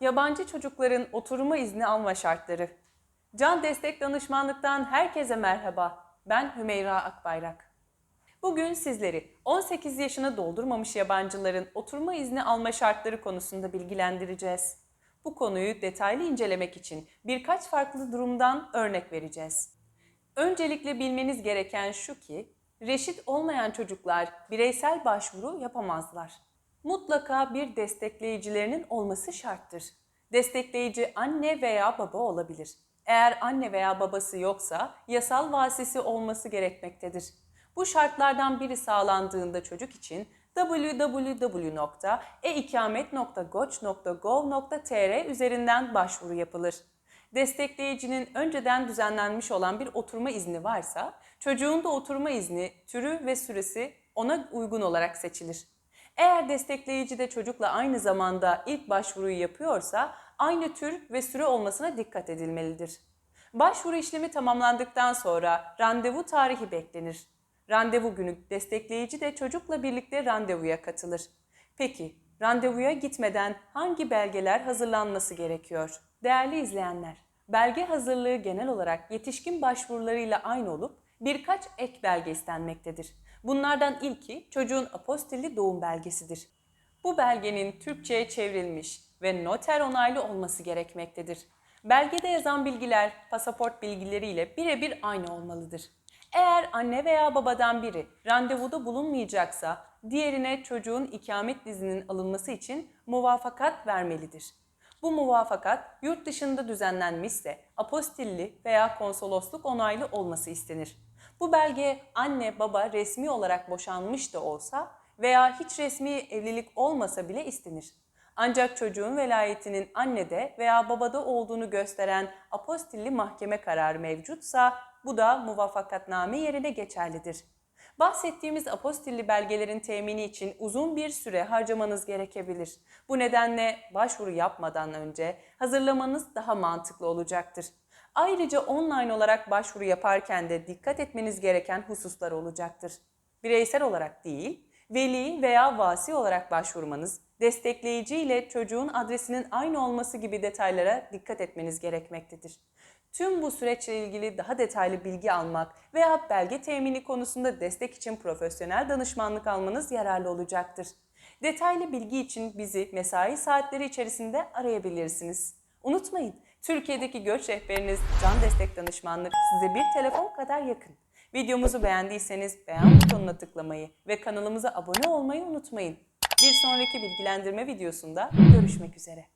Yabancı çocukların oturma izni alma şartları. Can Destek Danışmanlık'tan herkese merhaba. Ben Hümeyra Akbayrak. Bugün sizleri 18 yaşını doldurmamış yabancıların oturma izni alma şartları konusunda bilgilendireceğiz. Bu konuyu detaylı incelemek için birkaç farklı durumdan örnek vereceğiz. Öncelikle bilmeniz gereken şu ki, reşit olmayan çocuklar bireysel başvuru yapamazlar. Mutlaka bir destekleyicilerinin olması şarttır. Destekleyici anne veya baba olabilir. Eğer anne veya babası yoksa yasal vasisi olması gerekmektedir. Bu şartlardan biri sağlandığında çocuk için www.eikamet.goç.gov.tr üzerinden başvuru yapılır. Destekleyicinin önceden düzenlenmiş olan bir oturma izni varsa, çocuğun da oturma izni, türü ve süresi ona uygun olarak seçilir. Eğer destekleyici de çocukla aynı zamanda ilk başvuruyu yapıyorsa, aynı tür ve süre olmasına dikkat edilmelidir. Başvuru işlemi tamamlandıktan sonra randevu tarihi beklenir. Randevu günü destekleyici de çocukla birlikte randevuya katılır. Peki, randevuya gitmeden hangi belgeler hazırlanması gerekiyor? Değerli izleyenler, belge hazırlığı genel olarak yetişkin başvurularıyla aynı olup birkaç ek belge istenmektedir. Bunlardan ilki çocuğun apostilli doğum belgesidir. Bu belgenin Türkçe'ye çevrilmiş ve noter onaylı olması gerekmektedir. Belgede yazan bilgiler pasaport bilgileriyle birebir aynı olmalıdır. Anne veya babadan biri randevuda bulunmayacaksa diğerine çocuğun ikamet izninin alınması için muvafakat vermelidir. Bu muvafakat yurt dışında düzenlenmişse apostilli veya konsolosluk onaylı olması istenir. Bu belge anne baba resmi olarak boşanmış da olsa veya hiç resmi evlilik olmasa bile istenir. Ancak çocuğun velayetinin annede veya babada olduğunu gösteren apostilli mahkeme kararı mevcutsa bu da muvafakatname yerine geçerlidir. Bahsettiğimiz apostilli belgelerin temini için uzun bir süre harcamanız gerekebilir. Bu nedenle başvuru yapmadan önce hazırlamanız daha mantıklı olacaktır. Ayrıca online olarak başvuru yaparken de dikkat etmeniz gereken hususlar olacaktır. Bireysel olarak değil, veli veya vasi olarak başvurmanız, destekleyici ile çocuğun adresinin aynı olması gibi detaylara dikkat etmeniz gerekmektedir. Tüm bu süreçle ilgili daha detaylı bilgi almak veya belge temini konusunda destek için profesyonel danışmanlık almanız yararlı olacaktır. Detaylı bilgi için bizi mesai saatleri içerisinde arayabilirsiniz. Unutmayın, Türkiye'deki göç rehberiniz Can Destek Danışmanlık size bir telefon kadar yakın. Videomuzu beğendiyseniz beğen butonuna tıklamayı ve kanalımıza abone olmayı unutmayın. Bir sonraki bilgilendirme videosunda görüşmek üzere.